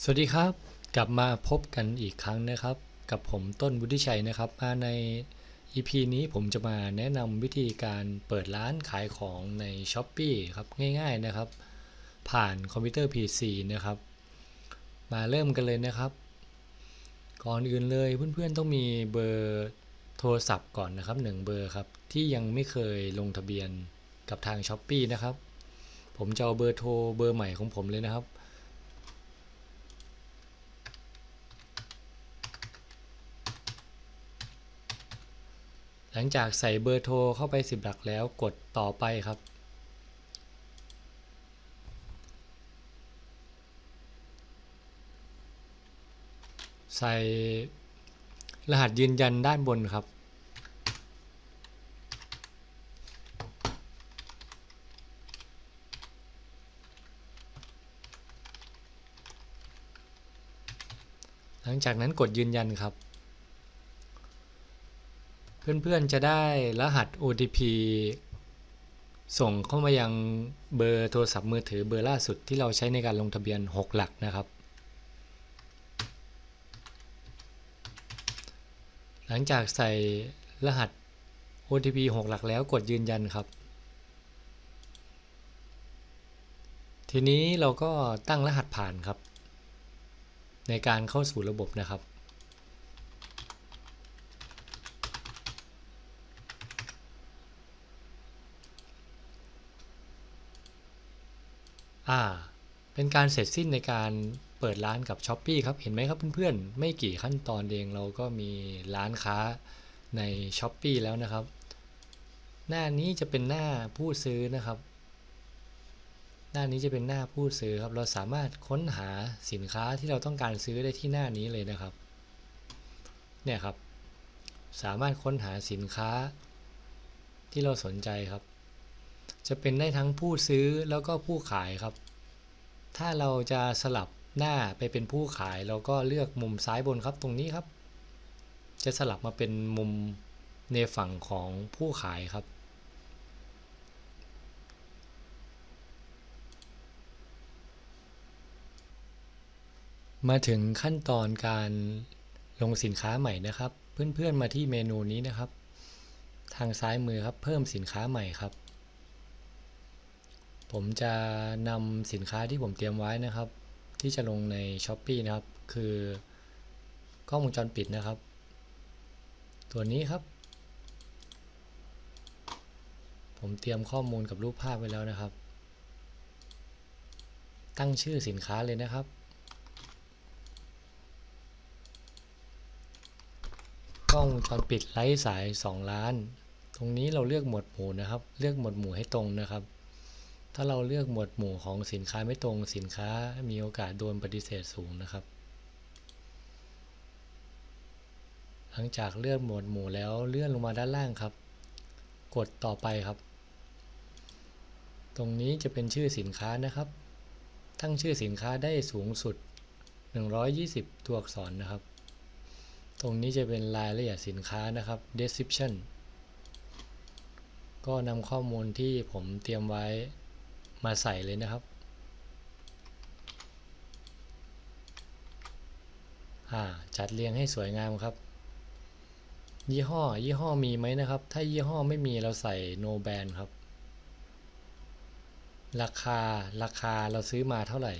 สวัสดีครับ กลับมาพบกันอีกครั้งนะครับ กับผมต้นวุฒิชัยนะครับ มาใน EP นี้ผมจะมาแนะนำวิธีการเปิดร้านขายของใน s h อ p e e ครับง่ายๆนะครับ ผ่านคอมพิวเตอร์ PC นะครับ มาเริ่มกันเลยนะครับ ก่อนอื่นเลยเพื่อนๆต้องมีเบอร์โทรศัพท์ก่อนนะครับหนึ่งเบอร์ครับที่ยังไม่เคยลงทะเบียนกับทาง s h อ p e e นะครับ ผมจะเอาเบอร์โทรเบอร์ใหม่ของผมเลยนะครับ หลังจากใส่เบอร์โทรเข้าไป 10 หลักแล้วกดต่อไปครับ ใส่รหัสยืนยันด้านบนครับ หลังจากนั้นกดยืนยันครับ เพื่อนๆจะได้รหัส OTP ส่งเข้ามายังเบอร์โทรศัพท์มือถือเบอร์ล่าสุดที่เราใช้ในการลงทะเบียน 6 หลักนะครับ หลังจากใส่รหัส OTP 6 หลักแล้วกดยืนยันครับ ทีนี้เราก็ตั้งรหัสผ่านครับ ในการเข้าสู่ระบบนะครับ อ่า เป็นการเสร็จสิ้นในการเปิดร้านกับ s h อ p e e ครับ เห็นไหมครับเพื่อนๆ ไม่กี่ขั้นตอนเองเราก็มีร้านค้าใน s h อ p e e แล้วนะครับ หน้านี้จะเป็นหน้าผู้ซื้อนะครับ หน้านี้จะเป็นหน้าผู้ซื้อครับ เราสามารถค้นหาสินค้าที่เราต้องการซื้อได้ที่หน้านี้เลยนะครับ เนี่ยครับ สามารถค้นหาสินค้าที่เราสนใจครับ จะเป็นได้ทั้งผู้ซื้อแล้วก็ผู้ขายครับ ถ้าเราจะสลับหน้าไปเป็นผู้ขายเราก็เลือกมุมซ้ายบนครับตรงนี้ครับ จะสลับมาเป็นมุมในฝั่งของผู้ขายครับ มาถึงขั้นตอนการลงสินค้าใหม่นะครับ เพื่อนๆมาที่เมนูนี้นะครับ ทางซ้ายมือครับเพิ่มสินค้าใหม่ครับ ผมจะนำสินค้าที่ผมเตรียมไว้นะครับ ที่จะลงใน s h อ p e e นะครับ คือกล้องวงจรปิดนะครับ ตัวนี้ครับ ผมเตรียมข้อมูลกับรูปภาพไว้แล้วนะครับ ตั้งชื่อสินค้าเลยนะครับ กล้องวงจรปิดไร้สาย 2 ล้าน ตรงนี้เราเลือกหมวดหมู่นะครับ เลือกหมวดหมู่ให้ตรงนะครับ ถ้าเราเลือกหมวดหมู่ของสินค้าไม่ตรงสินค้ามีโอกาสโดนปฏิเสธสูงนะครับ หลังจากเลือกหมวดหมู่แล้วเลื่อนลงมาด้านล่างครับ กดต่อไปครับ ตรงนี้จะเป็นชื่อสินค้านะครับ ตั้งชื่อสินค้าได้สูงสุด 120 ตัวอักษรนะครับ ตรงนี้จะเป็นรายละเอียดสินค้านะครับ description ก็นำข้อมูลที่ผมเตรียมไว้ มาใส่เลยนะครับ จัดเรียงให้สวยงามครับ ยี่ห้อยี่ห้อมีไหมนะครับ ถ้ายี่ห้อไม่มีเราใส่ no brand ครับ ราคาราคาเราซื้อมาเท่าไหร่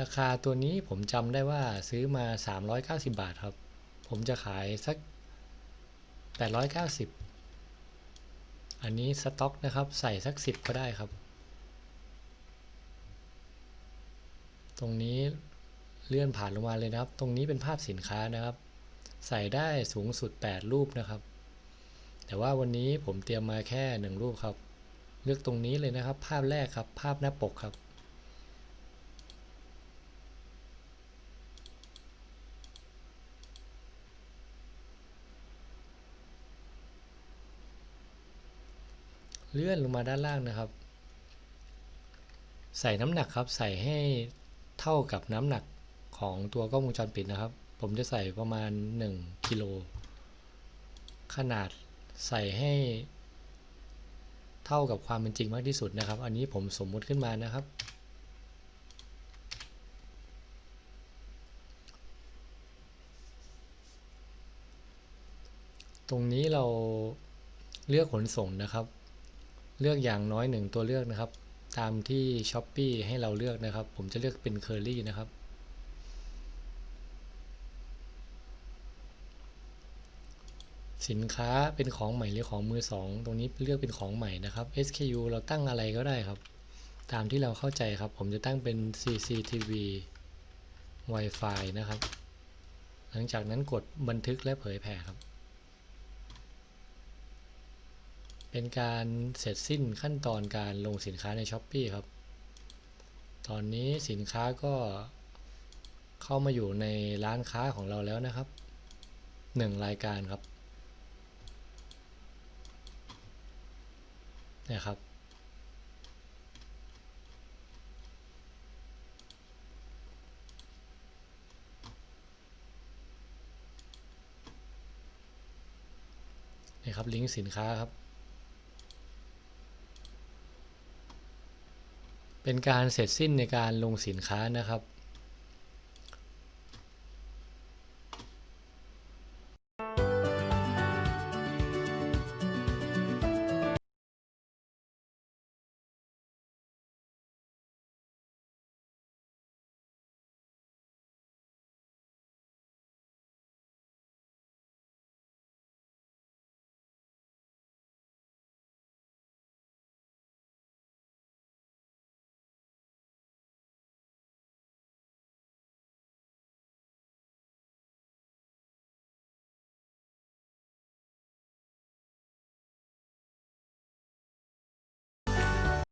ราคาตัวนี้ผมจำได้ว่าซื้อมา 390 บาทครับ ผมจะขายสัก 890 อันนี้สต็อกนะครับ ใส่สัก10ก็ได้ครับ ตรงนี้เลื่อนผ่านลงมาเลยนะครับ ตรงนี้เป็นภาพสินค้านะครับ ใส่ได้สูงสุด 8 รูปนะครับ แต่ว่าวันนี้ผมเตรียมมาแค่ 1 รูปครับ เลือกตรงนี้เลยนะครับ ภาพแรกครับ ภาพหน้าปกครับ เลื่อนลงมาด้านล่างนะครับ ใส่น้ำหนักครับ ใส่ให้เท่ากับน้ำหนักของตัวกล้องวงจรปิดนะครับ ผมจะใส่ประมาณ 1กิโลขนาดใส่ให้ เท่ากับความเป็นจริงมากที่สุดนะครับ อันนี้ผมสมมุติขึ้นมานะครับ ตรงนี้เราเลือกขนส่งนะครับ เลือกอย่างน้อยหนึ่งตัวเลือกนะครับ ตามที่ s h อ p e e ให้เราเลือกนะครับ ผมจะเลือกเป็น Curly นะครับ สินค้าเป็นของใหม่หรือของมือสองตรงนี้เลือกเป็นของใหม่นะครับ SKU เราตั้งอะไรก็ได้ครับ ตามที่เราเข้าใจครับ ผมจะตั้งเป็น CCTV Wi-Fi นะครับ หลังจากนั้นกดบันทึกและเผยแผ่ครับ เป็นการเสร็จสิ้นขั้นตอนการลงสินค้าใน s h อ p e e ครับ ตอนนี้สินค้าก็เข้ามาอยู่ในร้านค้าของเราแล้วนะครับ 1 รายการครับนะครับ นี่ครับลิงก์สินค้าครับ เป็นการเสร็จสิ้นในการลงสินค้านะครับ